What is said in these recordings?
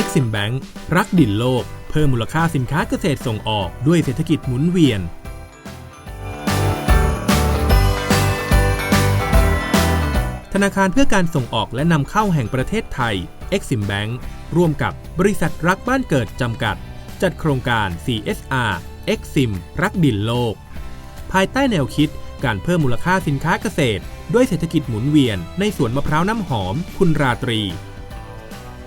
Exim Bank รักดินโลก เพิ่มมูลค่าสินค้าเกษตรส่งออกด้วยเศรษฐกิจหมุนเวียน ธนาคารเพื่อการส่งออกและนำเข้าแห่งประเทศไทย Exim Bank ร่วมกับบริษัทรักบ้านเกิดจำกัด จัดโครงการ CSR Exim รักดินโลก ภายใต้แนวคิดการเพิ่มมูลค่าสินค้าเกษตร ด้วยเศรษฐกิจหมุนเวียนในสวนมะพร้าวน้ำหอม คุณราตรี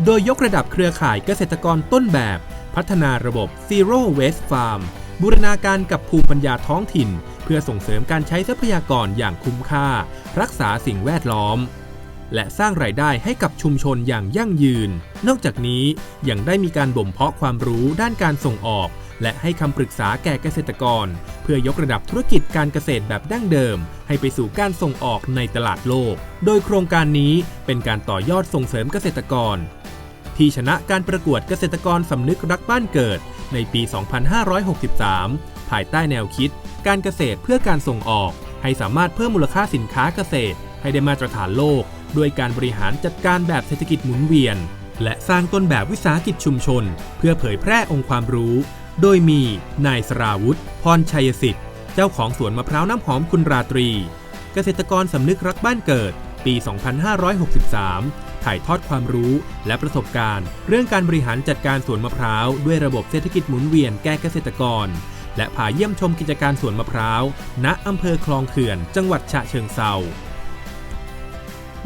โดยยกระดับเครือข่ายเกษตรกรต้นแบบ พัฒนาระบบ Zero Waste Farm บูรณาการกับภูมิปัญญาท้องถิ่น เพื่อส่งเสริมการใช้ทรัพยากรอย่างคุ้มค่า รักษาสิ่งแวดล้อม และสร้างรายได้ให้กับชุมชนอย่างยั่งยืน นอกจากนี้ยังได้มีการบ่มเพาะความรู้ด้านการส่งออก และให้คำปรึกษาแก่เกษตรกร เพื่อยกระดับธุรกิจการเกษตรแบบดั้งเดิม ให้ไปสู่การส่งออกในตลาดโลก โดยโครงการนี้เป็นการต่อยอดส่งเสริมเกษตรกร ที่ชนะการประกวดเกษตรกรสำนึกรักบ้านเกิด ในปี 2563 ภายใต้แนวคิด การเกษตรเพื่อการส่งออก ให้สามารถเพิ่มมูลค่าสินค้าเกษตร ให้ได้มาตรฐานโลก ด้วยการบริหารจัดการแบบเศรษฐกิจหมุนเวียน และสร้างต้นแบบวิสาหกิจชุมชน เพื่อเผยแพร่องค์ความรู้ โดยมีนายสราวุธพรชัยสิทธิ์ เจ้าของสวนมะพร้าวน้ำหอมคุณราตรี เกษตรกรสำนึกรักบ้านเกิด ปี 2563 ถ่ายทอดความรู้ และประสบการณ์ เรื่องการบริหารจัดการสวนมะพร้าว ด้วยระบบเศรษฐกิจหมุนเวียนแก่เกษตรกร และพาเยี่ยมชมกิจการสวนมะพร้าว ณอำเภอคลองเขื่อน จังหวัดฉะเชิงเซา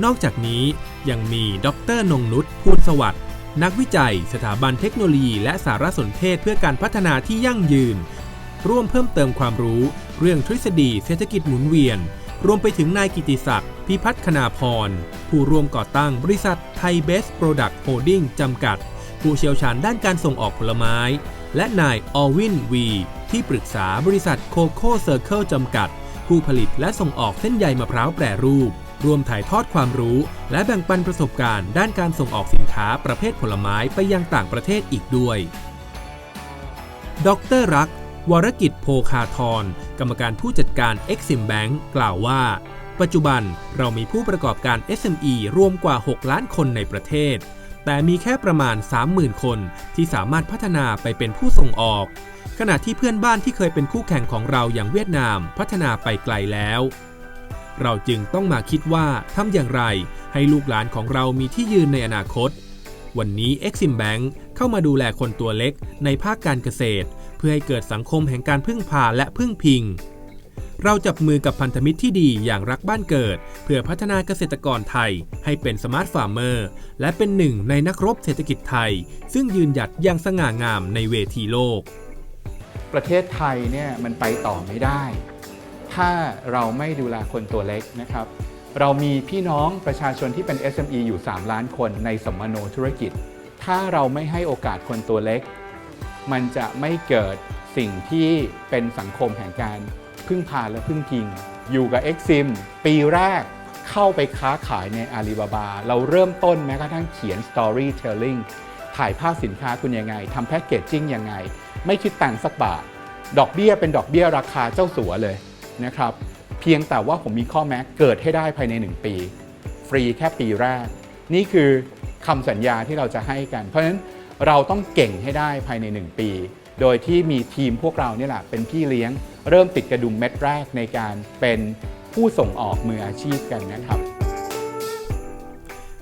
นอกจากนี้ยังมีดรนงนุชพูดสวัสดิ์นักวิจัย สถาบันเทคโนโลยี และสารสนเทศเพื่อการพัฒนาที่ยั่งยืน ร่วมเพิ่มเติมความรู้ เรื่องทฤษฎีเศรษฐกิจหมุนเวียน รวมไปถึงนายกิติศักดิ์ พิพัฒน์คณาพร ผู้ร่วมก่อตั้งบริษัทไทยเบสโปรดักต์โฮลดิ้งจำกัด ผู้เชี่ยวชาญด้านการส่งออกผลไม้ และนายออวินวี ที่ปรึกษาบริษัทโคโค่เซอร์เคิลจำกัด ผู้ผลิตและส่งออกเส้นใยมะพร้าวแปรรูป รวมถ่ายทอดความรู้ และแบ่งปันประสบการณ์ ด้านการส่งออกสินค้าประเภทผลไม้ไปยังต่างประเทศอีกด้วย ดรรัก วรกิจโพคาทร กรรมการผู้จัดการ Exim Bank กล่าวว่า ปัจจุบันเรามีผู้ประกอบการ SME รวมกว่า 6 ล้านคนในประเทศ แต่มีแค่ประมาณ 30,000 คนที่สามารถพัฒนาไปเป็นผู้ส่งออก ขณะที่เพื่อนบ้านที่เคยเป็นคู่แข่งของเราอย่างเวียดนามพัฒนาไปไกลแล้ว เราจึงต้องมาคิดว่าทำอย่างไร ให้ลูกหลานของเรามีที่ยืนในอนาคต วันนี้ Exim Bank เข้ามาดูแลคนตัวเล็กในภาคการเกษตร เพื่อให้เกิดสังคมแห่งการพึ่งพาและพึ่งพิง เราจับมือกับพันธมิตรที่ดีอย่างรักบ้านเกิด เพื่อพัฒนาเกษตรกรไทย ให้เป็นสมาร์ทฟาร์มเมอร์และเป็นหนึ่งในนักรบเศรษฐกิจไทย ซึ่งยืนหยัดอย่างสง่างามในเวทีโลก ประเทศไทยเนี่ยมันไปต่อไม่ได้ ถ้าเราไม่ดูแลคนตัวเล็กนะครับ เรามีพี่น้องประชาชนที่เป็น SME อยู่ 3 ล้านคนในสมโนธุรกิจ ถ้าเราไม่ให้โอกาสคนตัวเล็ก มันจะไม่เกิดสิ่งที่เป็นสังคมแห่งการพึ่งพาและพึ่งพิง อยู่กับ Exim ปีแรกเข้าไปค้าขายในอาลีบาบา เราเริ่มต้นแม้กระทั่งเขียน Storytelling ถ่ายภาพสินค้าคุณยังไงทำแพ็กเกจจิ้งยังไง ไม่คิดตังค์สักบาท ดอกเบี้ยเป็นดอกเบี้ยราคาเจ้าสัวเลยนะครับ เพียงแต่ว่าผมมีข้อแม้เกิดให้ได้ภายใน 1 ปี ฟรีแค่ปีแรก นี่คือคำสัญญาที่เราจะให้กัน เพราะฉะนั้นเราต้องเก่งให้ได้ภายใน 1 ปี โดยที่มีทีมพวกเราเนี่ยแหละเป็นพี่เลี้ยง เริ่มติดกระดุมเม็ดแรกในการเป็นผู้ส่งออกมืออาชีพกันนะครับ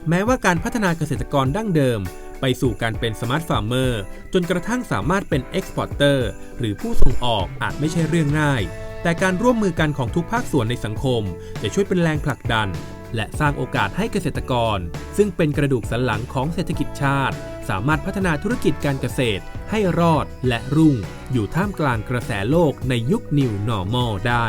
แม้ว่าการพัฒนาเกษตรกรดั้งเดิม ไปสู่การเป็นสมาร์ทฟาร์มเมอร์จนกระทั่งสามารถเป็นเอ็กซ์พอร์เตอร์หรือผู้ส่งออกอาจไม่ใช่เรื่องง่าย แต่การร่วมมือกันของทุกภาคส่วนในสังคม จะช่วยเป็นแรงผลักดัน และสร้างโอกาสให้เกษตรกร ซึ่งเป็นกระดูกสันหลังของเศรษฐกิจชาติ สามารถพัฒนาธุรกิจการเกษตร ให้รอดและรุ่ง อยู่ท่ามกลางกระแสโลกในยุค New Normal ได้